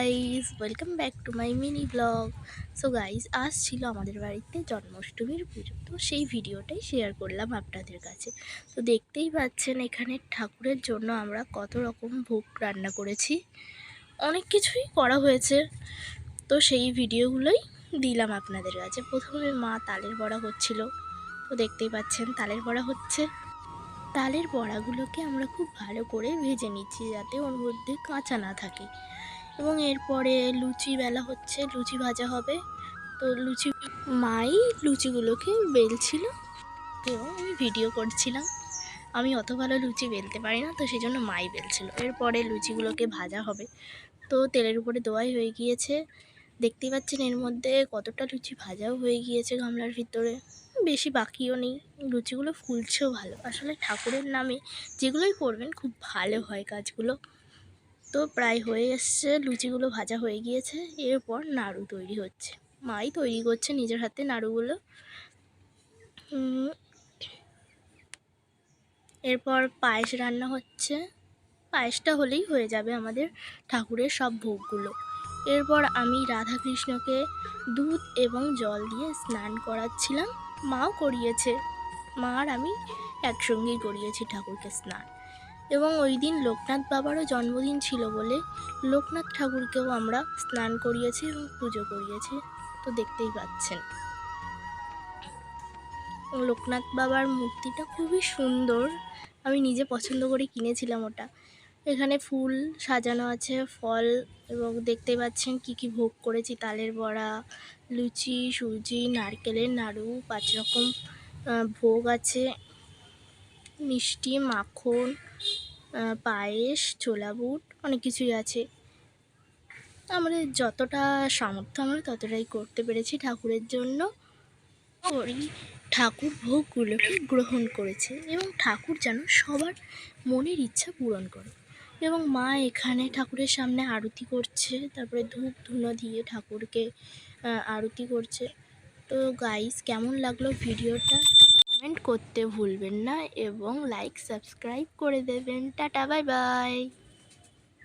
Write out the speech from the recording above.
Guys welcome back to my mini blog so guys আজ ছিল আমাদের বাড়িতে জন্মাষ্টমীর পুজো। তো সেই ভিডিওটাই শেয়ার করলাম আপনাদের কাছে। তো দেখতেই পাচ্ছেন এখানে ঠাকুরের জন্য আমরা কত রকম ভোগ রান্না করেছি। অনেক কিছুই করা হয়েছে। তো সেই ভিডিওগুলোই দিলাম আপনাদের কাছে। প্রথমে মা তালের বড়া হচ্ছিল। তো দেখতেই পাচ্ছেন, তালের বড়া হচ্ছে। তালের বড়াগুলোকে আমরা খুব ভালো করে ভেজে নিচ্ছি যাতে ওর মধ্যে কাঁচা না থাকে। এবং এরপরে লুচি বেলা হচ্ছে, লুচি ভাজা হবে। তো লুচি, মাই লুচিগুলোকে বেলছিল। তো আমি ভিডিও করছিলাম। আমি অত ভালো লুচি বেলতে পারি না, তো সেই জন্য মাই বেলছিল। এরপরে লুচিগুলোকে ভাজা হবে। তো তেলের উপরে দোয়াই হয়ে গিয়েছে। দেখতেই পাচ্ছেন এর মধ্যে কতটা লুচি ভাজাও হয়ে গিয়েছে গামলার ভিতরে। বেশি বাকিও নেই। লুচিগুলো ফুলছেও ভালো। আসলে ঠাকুরের নামে যেগুলোই করবেন, খুব ভালো হয় কাজগুলো। তো প্রায় হয়ে এসছে, লুচিগুলো ভাজা হয়ে গিয়েছে, এরপর নাড়ু তৈরি হচ্ছে। মাই তৈরি করছে নিজের হাতে নাড়ুগুলো। এরপর পায়েস রান্না হচ্ছে। পায়েসটা হলেই হয়ে যাবে আমাদের ঠাকুরের সব ভোগগুলো। এরপর আমি রাধাকৃষ্ণকে দুধ এবং জল দিয়ে স্নান করাচ্ছিলাম। মাও করিয়েছে। মা আর আমি একসঙ্গেই করিয়েছি ঠাকুরকে স্নান। এবং ওই দিন লোকনাথ বাবারও জন্মদিন ছিল বলে লোকনাথ ঠাকুরকেও আমরা স্নান করিয়েছি এবং পুজো করিয়েছি। তো দেখতেই পাচ্ছেন। লোকনাথ বাবার মূর্তিটা খুবই সুন্দর। আমি নিজে পছন্দ করে কিনেছিলাম ওটা। এখানে ফুল সাজানো আছে, ফল এবং দেখতে পাচ্ছেন কি কি ভোগ করেছি, তালের বড়া, লুচি, সুজি, নারকেলের নাড়ু, পাঁচ রকম ভোগ আছে, মিষ্টি, মাখন পায়েস, ছোলা বুট, অনেক কিছুই আছে। আমাদের যতটা সামর্থ্য আমরা ততটাই করতে পেরেছি ঠাকুরের জন্য। করি ঠাকুর ভোগগুলোকে গ্রহণ করেছে এবং ঠাকুর যেন সবার মনের ইচ্ছা পূরণ করে। এবং মা এখানে ঠাকুরের সামনে আরতি করছে, তারপরে ধূপ ধুনো দিয়ে ঠাকুরকে আরতি করছে। তো গাইস কেমন লাগল ভিডিওটা কমেন্ট করতে ভুলবেন না এবং লাইক সাবস্ক্রাইব করে দেবেন। Tata bye bye